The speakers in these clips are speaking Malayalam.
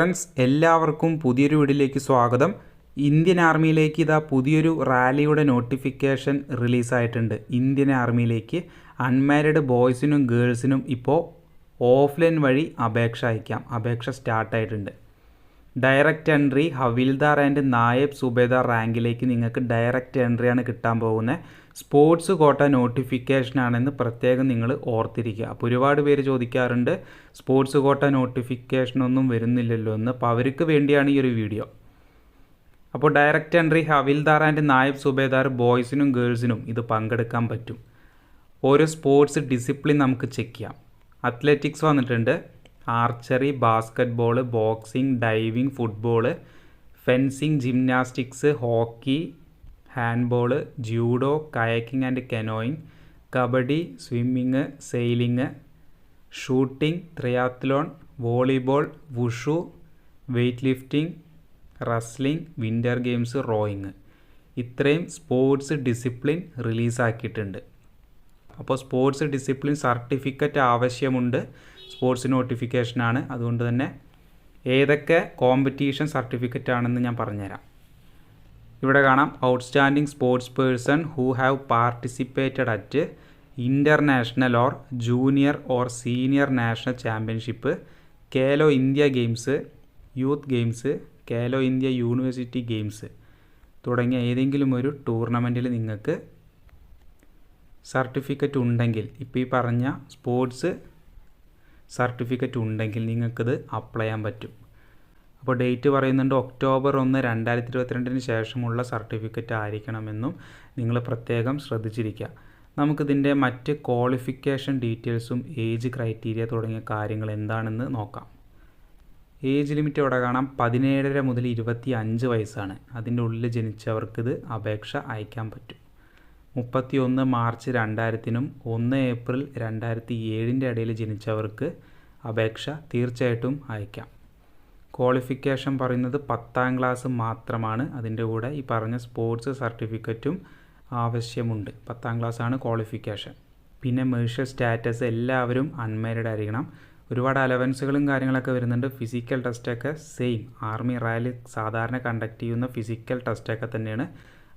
ഫ്രണ്ട്സ് എല്ലാവർക്കും പുതിയൊരു വീഡിയോയിലേക്ക് സ്വാഗതം. ഇന്ത്യൻ ആർമിയിലേക്ക് ഇതാ പുതിയൊരു റാലിയുടെ നോട്ടിഫിക്കേഷൻ റിലീസായിട്ടുണ്ട്. ഇന്ത്യൻ ആർമിയിലേക്ക് അൺമാരിഡ് ബോയ്സിനും ഗേൾസിനും ഇപ്പോൾ ഓഫ്ലൈൻ വഴി അപേക്ഷ അയക്കാം. അപേക്ഷ സ്റ്റാർട്ടായിട്ടുണ്ട്. Direct entry havildar and naib subedar റാങ്കിലേക്ക് നിങ്ങൾക്ക് ഡയറക്റ്റ് എൻട്രിയാണ് കിട്ടാൻ പോകുന്നത്. സ്പോർട്സ് കോട്ട നോട്ടിഫിക്കേഷൻ ആണെന്ന് പ്രത്യേകം നിങ്ങൾ ഓർത്തിരിക്കുക. അപ്പോൾ ഒരുപാട് പേര് ചോദിക്കാറുണ്ട് സ്പോർട്സ് കോട്ട നോട്ടിഫിക്കേഷൻ ഒന്നും വരുന്നില്ലല്ലോ എന്ന്. അപ്പോൾ അവർക്ക് വേണ്ടിയാണ് ഈ ഒരു വീഡിയോ. അപ്പോൾ direct entry havildar and naib subedar ബോയ്സിനും ഗേൾസിനും ഇത് പങ്കെടുക്കാൻ പറ്റും. ഓരോ സ്പോർട്സ് ഡിസിപ്ലിൻ നമുക്ക് ചെക്ക് ചെയ്യാം. അത്ലറ്റിക്സ് വന്നിട്ടുണ്ട്. Archery basketball boxing diving football fencing gymnastics hockey handball judo kayaking and canoeing kabaddi swimming sailing shooting triathlon volleyball wushu weightlifting wrestling winter games rowing. ഇത്രയും സ്പോർട്സ് ഡിസിപ്ലിൻ റിലീസാക്കിയിട്ടുണ്ട്. അപ്പോൾ സ്പോർട്സ് ഡിസിപ്ലിൻ സർട്ടിഫിക്കറ്റ് ആവശ്യമുണ്ട്. സ്പോർട്സ് നോട്ടിഫിക്കേഷനാണ്. അതുകൊണ്ട് തന്നെ ഏതൊക്കെ കോമ്പറ്റീഷൻ സർട്ടിഫിക്കറ്റ് ആണെന്ന് ഞാൻ പറഞ്ഞുതരാം. ഇവിടെ കാണാം. Outstanding sports person who have participated at international or junior or senior national championship Khelo India games youth games Khelo India university games തുടങ്ങിയ ഏതെങ്കിലും ഒരു ടൂർണമെന്റിൽ നിങ്ങൾക്ക് സർട്ടിഫിക്കറ്റ് ഉണ്ടെങ്കിൽ ഇപ്പോൾ ഈ പറഞ്ഞ സ്പോർട്സ് സർട്ടിഫിക്കറ്റ് ഉണ്ടെങ്കിൽ നിങ്ങൾക്കത് അപ്ലൈ ചെയ്യാൻ പറ്റും. അപ്പോൾ ഡേറ്റ് പറയുന്നുണ്ട് ഒക്ടോബർ ഒന്ന് രണ്ടായിരത്തി ഇരുപത്തിരണ്ടിന് ശേഷമുള്ള സർട്ടിഫിക്കറ്റ് ആയിരിക്കണമെന്നും നിങ്ങൾ പ്രത്യേകം ശ്രദ്ധിച്ചിരിക്കുക. നമുക്കിതിന്റെ മറ്റ് ക്വാളിഫിക്കേഷൻ ഡീറ്റെയിൽസും ഏജ് ക്രൈറ്റീരിയ തുടങ്ങിയ കാര്യങ്ങൾ എന്താണെന്ന് നോക്കാം. ഏജ് ലിമിറ്റ് ഇവിടെ കാണാം. പതിനേഴര മുതൽ ഇരുപത്തി അഞ്ച് വയസ്സാണ്. അതിന്റെ ഉള്ളിൽ ജനിച്ചവർക്കിത് അപേക്ഷ അയക്കാൻ പറ്റും. മുപ്പത്തി ഒന്ന് മാർച്ച് രണ്ടായിരത്തിനും ഒന്ന് ഏപ്രിൽ രണ്ടായിരത്തി ഏഴിന്റെ ഇടയിൽ ജനിച്ചവർക്ക് അപേക്ഷ തീർച്ചയായിട്ടും അയക്കാം. ക്വാളിഫിക്കേഷൻ പറയുന്നത് പത്താം ക്ലാസ് മാത്രമാണ്. അതിന്റെ കൂടെ ഈ പറഞ്ഞ സ്പോർട്സ് സർട്ടിഫിക്കറ്റും ആവശ്യമുണ്ട്. പത്താം ആണ് ക്വാളിഫിക്കേഷൻ പിന്നെ മേഴ്ഷ്യൽ സ്റ്റാറ്റസ് എല്ലാവരും അൺമാരിഡ് ആയിരിക്കണം. ഒരുപാട് അലവൻസുകളും കാര്യങ്ങളൊക്കെ വരുന്നുണ്ട്. ഫിസിക്കൽ ടെസ്റ്റൊക്കെ സെയിം ആർമി റാലി സാധാരണ കണ്ടക്ട് ചെയ്യുന്ന ഫിസിക്കൽ ടെസ്റ്റൊക്കെ തന്നെയാണ്.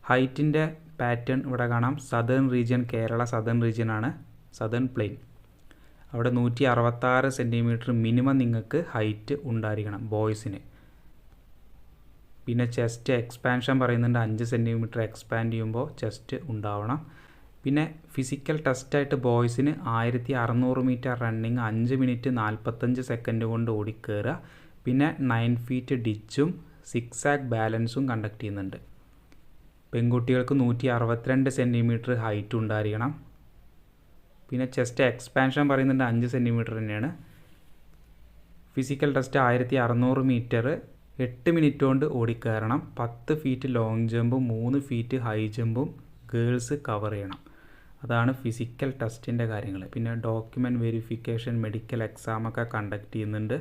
ഹൈറ്റിന്റെ പാറ്റേൺ ഇവിടെ കാണാം. Southern region Kerala southern region ആണ്. സദേൺ പ്ലെയിൻ അവിടെ നൂറ്റി അറുപത്താറ് സെന്റിമീറ്റർ മിനിമം നിങ്ങൾക്ക് ഹൈറ്റ് ഉണ്ടായിരിക്കണം ബോയ്സിന്. പിന്നെ ചെസ്റ്റ് എക്സ്പാൻഷൻ പറയുന്നുണ്ട് അഞ്ച് സെന്റിമീറ്റർ എക്സ്പാൻഡ് ചെയ്യുമ്പോൾ ചെസ്റ്റ് ഉണ്ടാവണം. പിന്നെ ഫിസിക്കൽ ടെസ്റ്റായിട്ട് ബോയ്സിന് ആയിരത്തി അറുന്നൂറ് മീറ്റർ റണ്ണിങ് അഞ്ച് മിനിറ്റ് നാൽപ്പത്തഞ്ച് സെക്കൻഡ് കൊണ്ട് ഓടിക്കയറുക പിന്നെ നയൻ ഫീറ്റ് ഡിച്ചും സിക്സ് ആക്ക് ബാലൻസും കണ്ടക്ട് ചെയ്യുന്നുണ്ട്. പെൺകുട്ടികൾക്ക് നൂറ്റി അറുപത്തിരണ്ട് സെന്റിമീറ്റർ ഹൈറ്റ് ഉണ്ടായിരിക്കണം. പിന്നെ ചെസ്റ്റ് എക്സ്പാൻഷൻ പറയുന്നുണ്ട് അഞ്ച് സെന്റിമീറ്റർ തന്നെയാണ്. ഫിസിക്കൽ ടെസ്റ്റ് ആയിരത്തി അറുന്നൂറ് മീറ്റർ എട്ട് മിനിറ്റ് കൊണ്ട് ഓടിക്കയറണം പത്ത് ഫീറ്റ് ലോങ് ജമ്പും മൂന്ന് ഫീറ്റ് ഹൈ ജമ്പും ഗേൾസ് കവർ ചെയ്യണം. അതാണ് ഫിസിക്കൽ ടെസ്റ്റിന്റെ കാര്യങ്ങൾ. പിന്നെ ഡോക്യുമെന്റ് വെരിഫിക്കേഷൻ മെഡിക്കൽ എക്സാം ഒക്കെ കണ്ടക്ട് ചെയ്യുന്നുണ്ട്.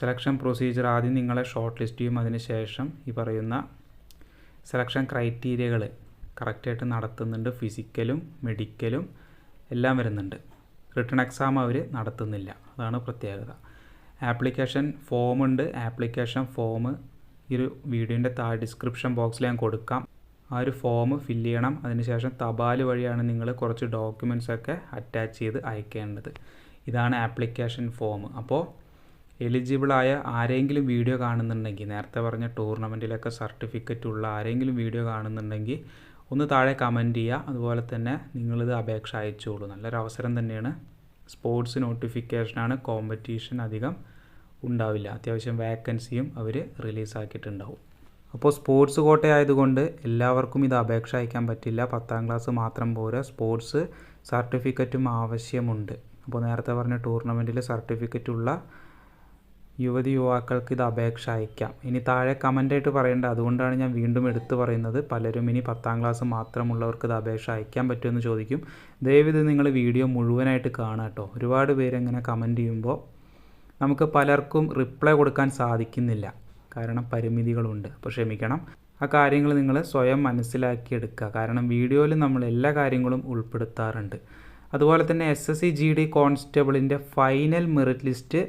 സെലക്ഷൻ പ്രൊസീജിയർ ആദ്യം നിങ്ങളെ ഷോർട്ട് ലിസ്റ്റ് ചെയ്യും. അതിന് ശേഷം ഈ പറയുന്ന സെലക്ഷൻ ക്രൈറ്റീരിയകൾ കറക്റ്റായിട്ട് നടത്തുന്നുണ്ട്. ഫിസിക്കലും മെഡിക്കലും എല്ലാം വരുന്നുണ്ട്. റിട്ടേൺ എക്സാം അവർ നടത്തുന്നില്ല. അതാണ് പ്രത്യേകത. ആപ്ലിക്കേഷൻ ഫോം ഉണ്ട്. ആപ്ലിക്കേഷൻ ഫോം ഈ ഒരു വീഡിയോന്റെ താഴെ ഡിസ്ക്രിപ്ഷൻ ബോക്സിൽ ഞാൻ കൊടുക്കാം. ആ ഒരു ഫോം ഫില്ല് ചെയ്യണം. അതിനുശേഷം തപാൽ വഴിയാണ് നിങ്ങൾ കുറച്ച് ഡോക്യുമെന്റ്സ് ഒക്കെ അറ്റാച്ച് ചെയ്ത് അയക്കേണ്ടത്. ഇതാണ് ആപ്ലിക്കേഷൻ ഫോം. അപ്പോൾ എലിജിബിളായ ആരെങ്കിലും വീഡിയോ കാണുന്നുണ്ടെങ്കിൽ നേരത്തെ പറഞ്ഞ ടൂർണമെന്റിലൊക്കെ സർട്ടിഫിക്കറ്റ് ഉള്ള ആരെങ്കിലും വീഡിയോ കാണുന്നുണ്ടെങ്കിൽ ഒന്ന് താഴെ കമന്റ് ചെയ്യുക. അതുപോലെ തന്നെ നിങ്ങളിത് അപേക്ഷ അയച്ചോളൂ. നല്ലൊരു അവസരം തന്നെയാണ്. സ്പോർട്സ് നോട്ടിഫിക്കേഷനാണ് കോമ്പറ്റീഷൻ അധികം ഉണ്ടാവില്ല. അത്യാവശ്യം വേക്കൻസിയും അവർ റിലീസാക്കിയിട്ടുണ്ടാവും അപ്പോൾ സ്പോർട്സ് കോട്ട ആയതുകൊണ്ട് എല്ലാവർക്കും ഇത് അപേക്ഷ അയക്കാൻ പറ്റില്ല. പത്താം ക്ലാസ് മാത്രം പോരാ. സ്പോർട്സ് സർട്ടിഫിക്കറ്റും ആവശ്യമുണ്ട്. അപ്പോൾ നേരത്തെ പറഞ്ഞ ടൂർണമെന്റിൽ സർട്ടിഫിക്കറ്റ് ഉള്ള യുവതി യുവാക്കൾക്ക് ഇത് അപേക്ഷ അയക്കാം. ഇനി താഴെ കമന്റായിട്ട് പറയേണ്ട അതുകൊണ്ടാണ് ഞാൻ വീണ്ടും എടുത്തു പറയുന്നത്. പലരും ഇനി പത്താം ക്ലാസ് മാത്രമുള്ളവർക്ക് ഇത് അപേക്ഷ അയക്കാൻ പറ്റുമെന്ന് ചോദിക്കും. ദയവിത് നിങ്ങൾ വീഡിയോ മുഴുവനായിട്ട് കാണാം കേട്ടോ ഒരുപാട് പേര് ഇങ്ങനെ കമന്റ് ചെയ്യുമ്പോൾ നമുക്ക് പലർക്കും റിപ്ലൈ കൊടുക്കാൻ സാധിക്കുന്നില്ല. കാരണം പരിമിതികളുണ്ട്. അപ്പോൾ ക്ഷമിക്കണം. ആ കാര്യങ്ങൾ നിങ്ങൾ സ്വയം മനസ്സിലാക്കിയെടുക്കുക കാരണം വീഡിയോയിൽ നമ്മൾ എല്ലാ കാര്യങ്ങളും ഉൾപ്പെടുത്താറുണ്ട്. അതുപോലെ തന്നെ S S C G D കോൺസ്റ്റബിളിന്റെ final merit list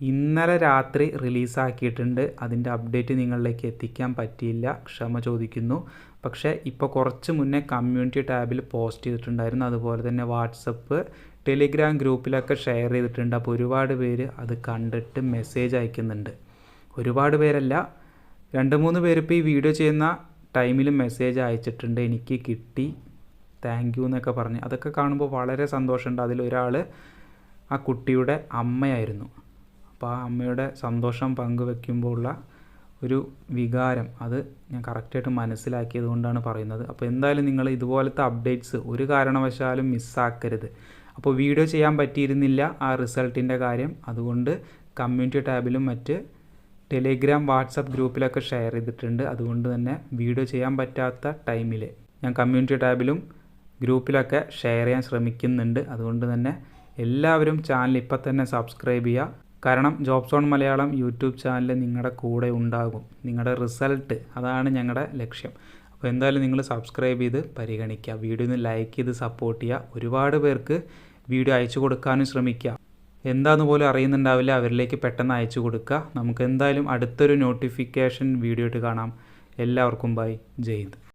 ഇന്നലെ രാത്രി റിലീസാക്കിയിട്ടുണ്ട്. അതിന്റെ അപ്ഡേറ്റ് നിങ്ങളിലേക്ക് എത്തിക്കാൻ പറ്റിയില്ല. ക്ഷമ ചോദിക്കുന്നു. പക്ഷേ ഇപ്പോൾ കുറച്ച് മുന്നേ കമ്മ്യൂണിറ്റി ടാബിൽ പോസ്റ്റ് ചെയ്തിട്ടുണ്ടായിരുന്നു. അതുപോലെ തന്നെ വാട്സപ്പ് ടെലിഗ്രാം ഗ്രൂപ്പിലൊക്കെ ഷെയർ ചെയ്തിട്ടുണ്ട്. അപ്പോൾ ഒരുപാട് പേര് അത് കണ്ടിട്ട് മെസ്സേജ് അയക്കുന്നുണ്ട്. ഒരുപാട് പേരല്ല. രണ്ട് മൂന്ന് പേര് ഇപ്പോൾ ഈ വീഡിയോ ചെയ്യുന്ന ടൈമിൽ മെസ്സേജ് അയച്ചിട്ടുണ്ട്. എനിക്ക് കിട്ടി. താങ്ക് യു എന്നൊക്കെ പറഞ്ഞ്. അതൊക്കെ കാണുമ്പോൾ വളരെ സന്തോഷമുണ്ട്. അതിലൊരാൾ ആ കുട്ടിയുടെ അമ്മയായിരുന്നു. അപ്പോൾ ആ അമ്മയുടെ സന്തോഷം പങ്കുവെക്കുമ്പോൾ ഉള്ള ഒരു വികാരം അത് ഞാൻ കറക്റ്റായിട്ട് മനസ്സിലാക്കിയത് കൊണ്ടാണ് പറയുന്നത്. അപ്പോൾ എന്തായാലും നിങ്ങൾ ഇതുപോലത്തെ അപ്ഡേറ്റ്സ് ഒരു കാരണവശാലും മിസ്സാക്കരുത്. അപ്പോൾ വീഡിയോ ചെയ്യാൻ പറ്റിയിരുന്നില്ല ആ റിസൾട്ടിന്റെ കാര്യം. അതുകൊണ്ട് കമ്മ്യൂണിറ്റി ടാബിലും മറ്റ് ടെലിഗ്രാം വാട്സപ്പ് ഗ്രൂപ്പിലൊക്കെ ഷെയർ ചെയ്തിട്ടുണ്ട്. അതുകൊണ്ട് തന്നെ വീഡിയോ ചെയ്യാൻ പറ്റാത്ത ടൈമിൽ ഞാൻ കമ്മ്യൂണിറ്റി ടാബിലും ഗ്രൂപ്പിലൊക്കെ ഷെയർ ചെയ്യാൻ ശ്രമിക്കുന്നുണ്ട്. അതുകൊണ്ട് തന്നെ എല്ലാവരും ചാനൽ ഇപ്പം തന്നെ സബ്സ്ക്രൈബ് ചെയ്യുക. കാരണം jobs on Malayalam YouTube channel നിങ്ങളുടെ കൂടെ ഉണ്ടാകും. നിങ്ങളുടെ റിസൾട്ട് അതാണ് ഞങ്ങളുടെ ലക്ഷ്യം. അപ്പോൾ എന്തായാലും നിങ്ങൾ സബ്സ്ക്രൈബ് ചെയ്ത് പരിഗണിക്കുക വീഡിയോ ഒന്ന് ലൈക്ക് ചെയ്ത് സപ്പോർട്ട് ചെയ്യുക ഒരുപാട് പേർക്ക് വീഡിയോ അയച്ചു കൊടുക്കാനും ശ്രമിക്കുക എന്താന്ന് പോലും അറിയുന്നുണ്ടാവില്ല. അവരിലേക്ക് പെട്ടെന്ന് അയച്ചു കൊടുക്കുക നമുക്ക് എന്തായാലും അടുത്തൊരു നോട്ടിഫിക്കേഷൻ വീഡിയോ ഇട്ട് കാണാം. എല്ലാവർക്കും ബൈ ജയ് ഹിന്ദ്.